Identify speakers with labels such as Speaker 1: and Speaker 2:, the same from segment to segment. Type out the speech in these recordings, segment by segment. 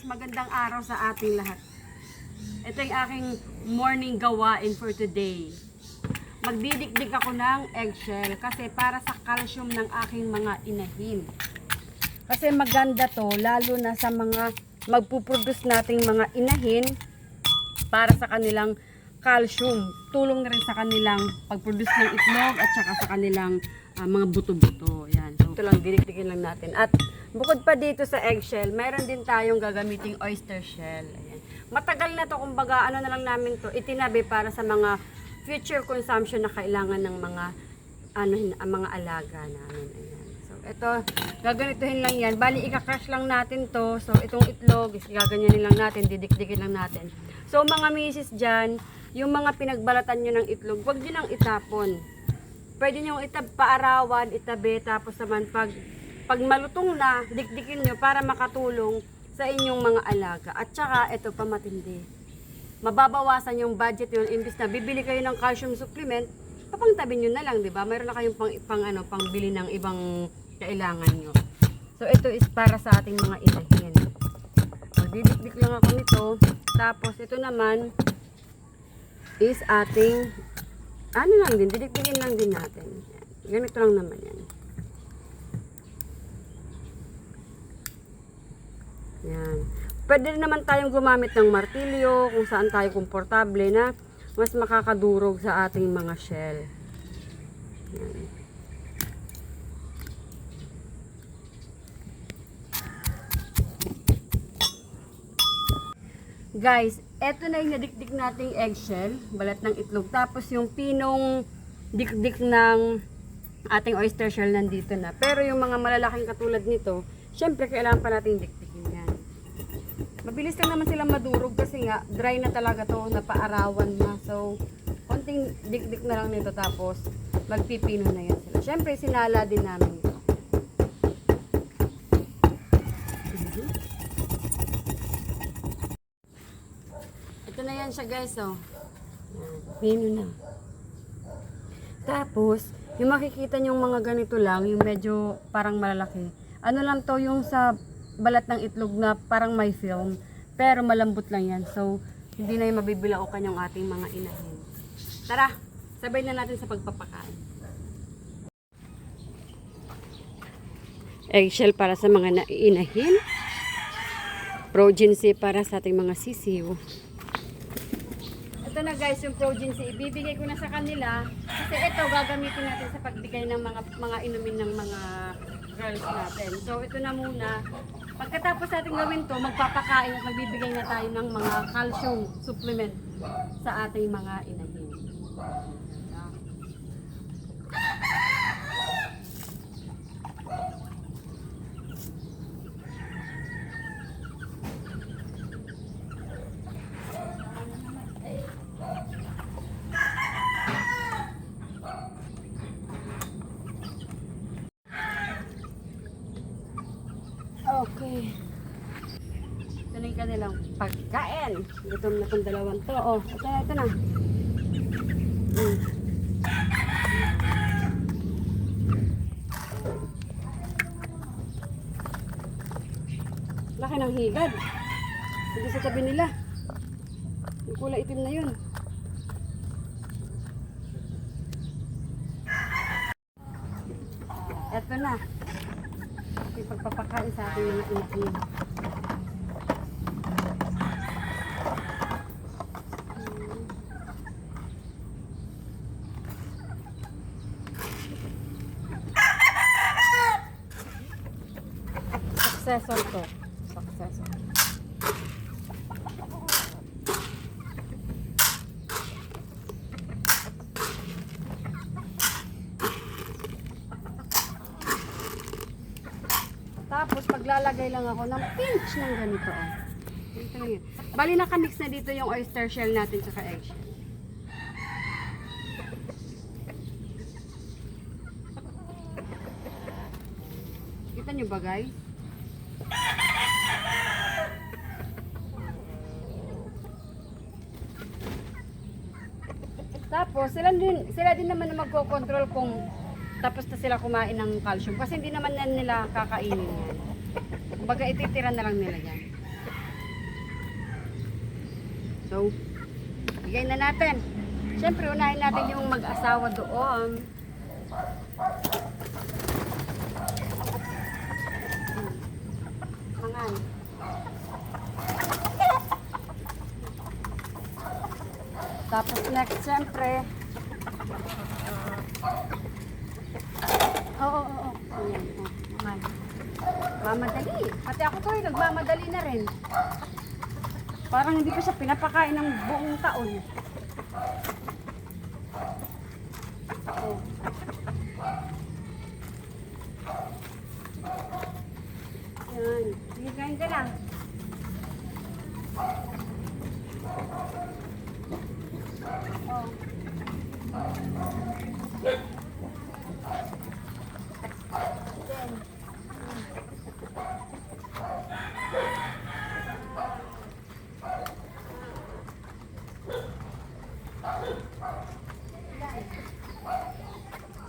Speaker 1: guys, magandang araw sa ating lahat. Ito yung aking morning gawain for today. Magdidikdik ako ng eggshell kasi para sa calcium ng aking mga inahin. Kasi maganda to, lalo na sa mga magpuproduce nating mga inahin para sa kanilang calcium. Tulong na rin sa kanilang pagproduce ng itlog at saka sa kanilang ah, mga buto-buto. Yan. So, ito lang, didikdikin lang natin. At bukod pa dito sa eggshell, mayroon din tayong gagamiting oyster shell. Ayan. Matagal na to, kumbaga, ano na lang namin to, itinabi para sa mga future consumption na kailangan ng mga ano ang mga alaga namin. Ayan. So, ito, gaganituhin lang yan. Bali, ika-crush lang natin to. So, itong itlog, gaganyanin lang natin, didikdikin lang natin. So, mga misis dyan, yung mga pinagbalatan nyo ng itlog, huwag nyo nang itapon. Pwede nyo itab paarawan, itabi, tapos naman pag, pag malutong na, dikdikin nyo para makatulong sa inyong mga alaga. At saka, ito pa matindi. Mababawasan yung budget yun, imbis na bibili kayo ng calcium supplement, papangtabi nyo na lang, di ba? Mayroon na kayong pang, pang, ano, pang bili ng ibang kailangan nyo. So, ito is para sa ating mga inahin. Magdidikdik lang ako nito. Tapos, ito naman is ating ano lang din, didikdikin lang din natin. Yan. Ganito lang naman yan. Yan. Pwede rin naman tayong gumamit ng martilyo kung saan tayo komportable na mas makakadurog sa ating mga shell. Yan. Guys, eto na yung nadikdik nating eggshell, balat ng itlog. Tapos yung pinong dikdik ng ating oyster shell nandito na. Pero yung mga malalaking katulad nito, syempre kailangan pa natin dikdikin yan. Mabilis lang naman sila madurog kasi nga dry na talaga to, napaarawan na. So, konting dikdik na lang nito tapos magpipino na yan sila. Syempre, sinala din namin ito. Ito na yan siya guys, oh. Pino na. Tapos, yung makikita nyong mga ganito lang, yung medyo parang malalaki. Ano lang to yung sa balat ng itlog na parang may film, pero malambot lang yan. So, hindi na yung mabibilaukan yung ating mga inahin. Tara, sabay na natin sa pagpapakain. Eggshell para sa mga inahin. Progency para sa ating mga sisiw. Ito na guys, yung Progency, ibibigay ko na sa kanila kasi ito gagamitin natin sa pagbigay ng mga mga inumin ng mga girls natin. So ito na muna. Pagkatapos natin gawin to, magpapakain at magbibigay na tayo ng mga calcium supplement sa ating mga inahin. Okay. Ito na yung pagkain. Gutom na itong dalawang to. Oh, ito na, ito na. Mm. Laki ng higad. Hindi sa tabi nila. Yung kulay itim na yun. Ito na. Pagpapakain sa ating mga inahin. Successor to. Tapos paglalagay lang ako ng pinch ng ganito. Oh. Ganito lang yun. Bali nakamix na dito yung oyster shell natin sa eggshell. Kita nyo ba guys? Tapos sila din, sila din naman na magko-control kung tapos na sila kumain ng calcium kasi hindi naman na nila kakainin. Kumbaga ititira na lang nila yan. So, bigay na natin. Siyempre, unahin natin yung mag-asawa doon. Hmm. Mangan. Tapos next, siyempre. Oo, oo, oo. Ayan, oh, mangan. Mamadali. Pati ako to, eh, nagmamadali na rin. Parang hindi ko siya pinapakain ng buong taon. Oh. Yan. Sige, kain ka lang. Oh. Then,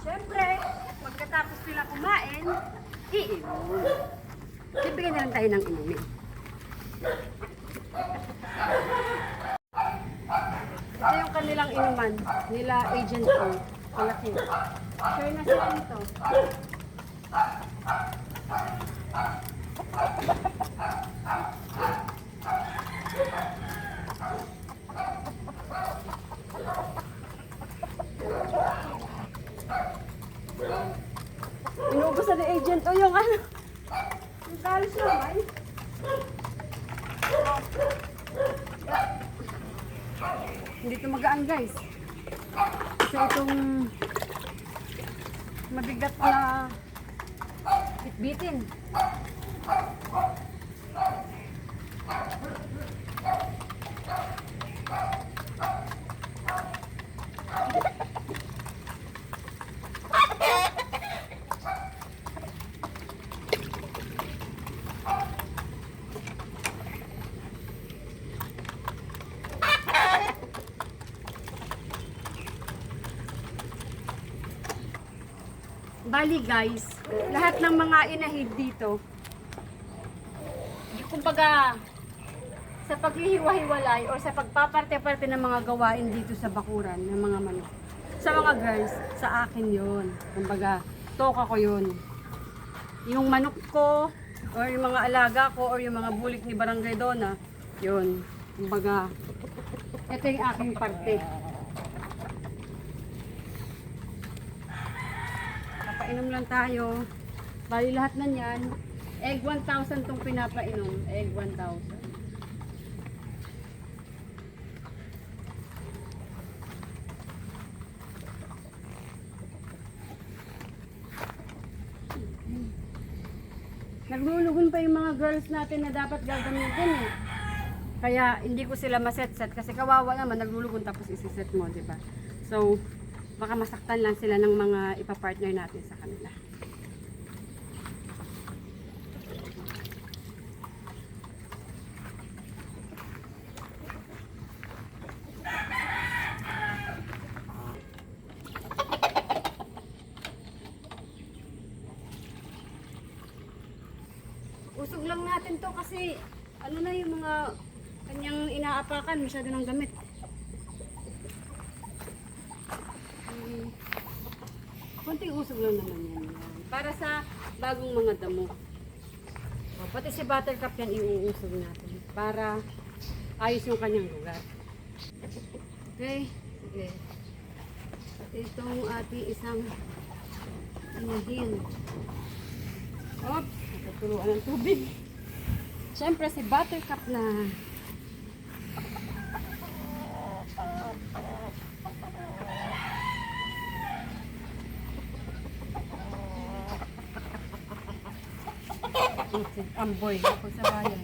Speaker 1: Siyempre, pagkatapos nila kumain, iinom. Bibigyan na lang tayo ng inumin. Ito yung kanilang inuman, nila Agent O. Malaki. Share na sila nito. Inuubusan ni Agent O yung ano. Yung kalis naman. Hindi ito magaan guys. Kasi itong mabigat na bitbitin. Bali guys, lahat ng mga inahid dito, kumbaga, sa paghihiwa-hiwalay o sa pagpaparte-parte ng mga gawain dito sa bakuran ng mga manok. Sa mga girls, sa akin yon Kumbaga, toka ko yun. Yung manok ko, or yung mga alaga ko, or yung mga bulik ni Barangay Dona, yun. Kumbaga, ito yung aking parte. Papainom lang tayo. Bali lahat na yan. Egg 1,000 tong pinapainom. Egg 1,000. Naglulugon pa yung mga girls natin na dapat gagamitin eh. Kaya hindi ko sila maset-set kasi kawawa naman naglulugon tapos isiset mo, di ba? So, baka masaktan lang sila ng mga ipapartner natin sa kanila. Usog lang natin to kasi ano na yung mga kanyang inaapakan masyado ng gamit. Konting usog lang naman yan. Para sa bagong mga damo. O, pati si Buttercup yan iuusog natin. Para ayos yung kanyang lugar. Okay? Sige. Itong ating isang inahin. Oops! Natutuluan ng tubig. Siyempre si Buttercup na. Amboy, ako sa bayan.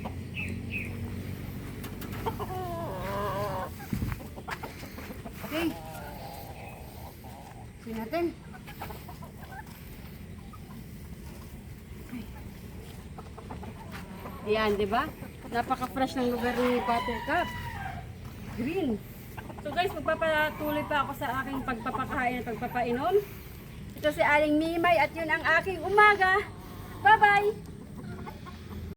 Speaker 1: Okay. Sige natin. Yan, di ba? Napaka-fresh ng lugar ni Buttercup. Green. So guys, magpapatuloy pa ako sa aking pagpapakain at pagpapainom. Ito si Aling Mimay at yun ang aking umaga. Bye-bye!